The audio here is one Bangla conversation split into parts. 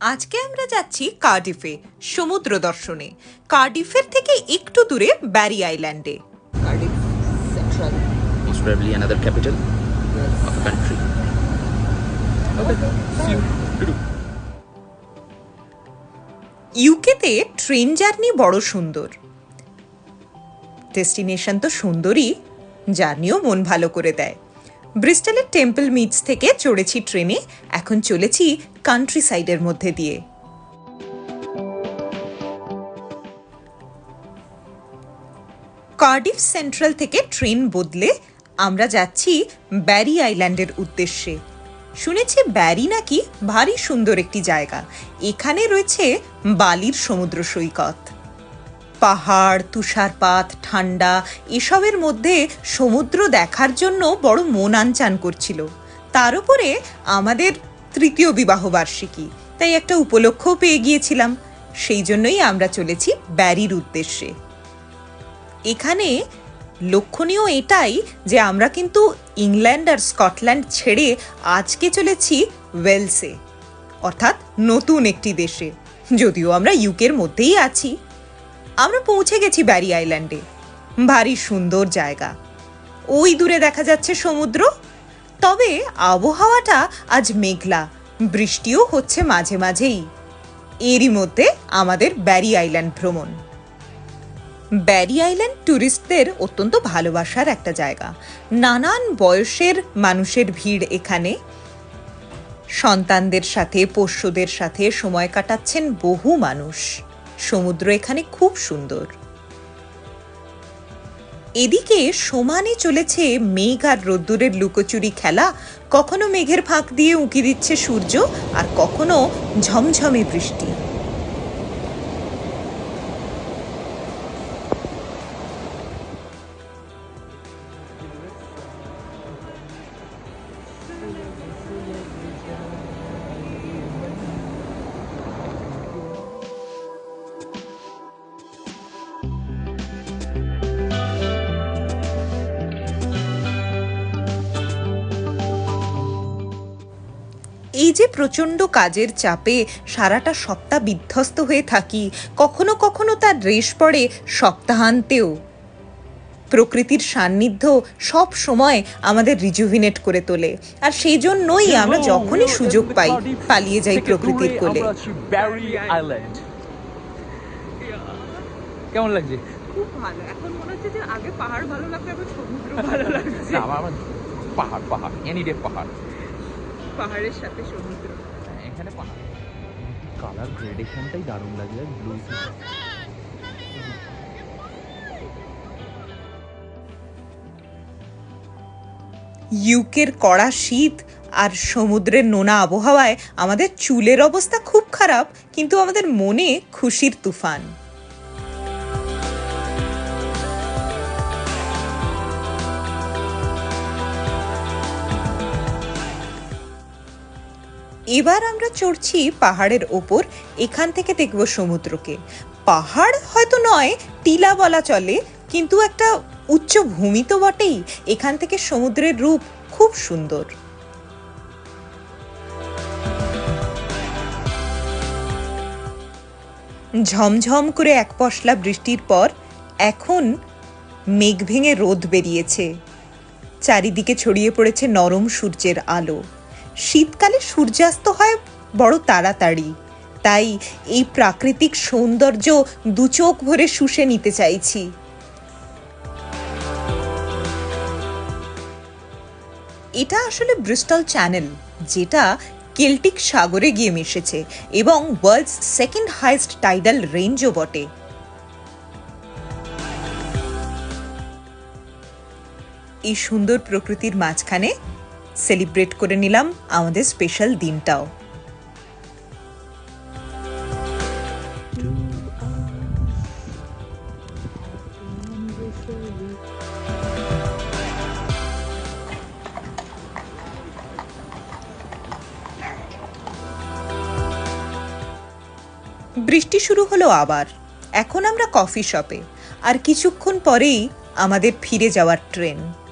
আজকে আমরা যাচ্ছি কার্ডিফে সমুদ্র দর্শনে। কার্ডিফের থেকে একটু দূরে ব্যারি আইল্যান্ডে। most probably another capital of a country. ইউকেতে ট্রেন জার্নি বড় সুন্দর। ডেস্টিনেশন তো সুন্দরই জার্নিও মন ভালো করে দেয়। ব্রিস্টলের টেম্পল মিটস থেকে চড়েছি ট্রেনে, এখন চলেছি কান্ট্রি সাইডের মধ্যে দিয়ে। কার্ডিফ সেন্ট্রাল থেকে ট্রেন বদলে আমরা যাচ্ছি ব্যারি আইল্যান্ডের উদ্দেশ্যে। শুনেছি ব্যারি নাকি ভারী সুন্দর একটি জায়গা। এখানে রয়েছে বালির সমুদ্র সৈকত। পাহাড়, তুষারপাত, ঠান্ডা এসবের মধ্যে সমুদ্র দেখার জন্য বড় মন আনচান করছিল। তার উপরে আমাদের তৃতীয় বিবাহ বার্ষিকী তাই একটা উপলক্ষও পেয়ে গিয়েছিলাম। সেই জন্যই আমরা চলেছি ব্যারির উদ্দেশ্যে। এখানে লক্ষণীয় এটাই যে আমরা কিন্তু ইংল্যান্ড আর স্কটল্যান্ড ছেড়ে আজকে চলেছি ওয়েলসে, অর্থাৎ নতুন একটি দেশে, যদিও আমরা ইউকের মধ্যেই আছি। আমরা পৌঁছে গেছি ব্যারি আইল্যান্ডে। ভারী সুন্দর জায়গা। ওই দূরে দেখা যাচ্ছে সমুদ্র। তবে আবহাওয়াটা আজ মেঘলা, বৃষ্টিও হচ্ছে মাঝে মাঝেই। এরই মধ্যে আমাদের ব্যারি আইল্যান্ড ভ্রমণ। ব্যারি আইল্যান্ড ট্যুরিস্টদের অত্যন্ত ভালোবাসার একটা জায়গা। নানান বয়সের মানুষের ভিড় এখানে। সন্তানদের সাথে, পোষ্যদের সাথে সময় কাটাচ্ছেন বহু মানুষ। সমুদ্র এখানে খুব সুন্দর। এদিকে সমানে চলেছে মেঘ আর রোদ্দুরের লুকোচুরি খেলা। কখনো মেঘের ফাঁক দিয়ে উঁকি দিচ্ছে সূর্য আর কখনো ঝমঝমে বৃষ্টি। এই যে প্রচণ্ড কাজের চাপে সারাটা সপ্তাহ বিধ্বস্ত হয়ে থাকি কখনো কখনো তার রেশ পড়ে সপ্তাহান্তেও। প্রকৃতির সান্নিধ্য সব সময় আমাদের রিজুভিনেট করে তোলে আর সেই জন্যই আমরা যখনই সুযোগ পাই পালিয়ে যাই প্রকৃতির কোলে। কেমন লাগছে? খুব ভালো। এখন মনে হচ্ছে যে আগে পাহাড় ভালো লাগতো এখন সমুদ্র ভালো লাগছে। আমার পাহাড় পাহাড় এনি ডে পাহাড়। পাহাড়ের সাথে সমুদ্র। হ্যাঁ, এখানে পাহাড়। কালার গ্রেডেশনটাই দারুণ লাগছে ব্লু ইউকের কড়া শীত আর সমুদ্রের নোনা আবহাওয়ায় আমাদের চুলের অবস্থা খুব খারাপ কিন্তু আমাদের মনে খুশির তুফান। এবার আমরা চড়ছি পাহাড়ের ওপর, এখান থেকে দেখব সমুদ্রকে। পাহাড় হয়তো নয়, টিলা বলা চলে, কিন্তু একটা উচ্চ ভূমি তো বটেই। এখান থেকে সমুদ্রের রূপ খুব সুন্দর। ঝমঝম করে এক পশলা বৃষ্টির পর, এখন মেঘ ভেঙে রোদ বেরিয়েছে। চারিদিকে ছড়িয়ে পড়েছে নরম সূর্যের আলো। শীতকালে সূর্যাস্ত হয় বড় তাড়াতাড়ি। তাই এই প্রাকৃতিক সৌন্দর্য দু চোখ ভরে শুষে নিতে চাইছি। এটা আসলে ব্রিস্টল চ্যানেল, যেটা কেল্টিক সাগরে গিয়ে মিশেছে এবং ওয়ার্ল্ডস সেকেন্ড হাইস্ট টাইডাল রেঞ্জও বটে। এই সুন্দর প্রকৃতির মাঝখানে সেলিব্রেট করে নিলাম আমাদের স্পেশাল দিনটাও। বৃষ্টি শুরু হলো আবার। এখন আমরা কফি শপে। আর কিছুক্ষণ পরেই আমাদের ফিরে যাওয়ার ট্রেন।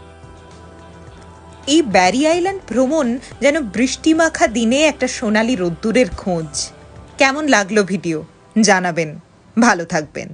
এই ব্যারি আইল্যান্ড ভ্রমণ যেন বৃষ্টিমাখা দিনে একটা সোনালি রোদ্দুরের খোঁজ। কেমন লাগল ভিডিও? জানাবেন। ভালো থাকবেন।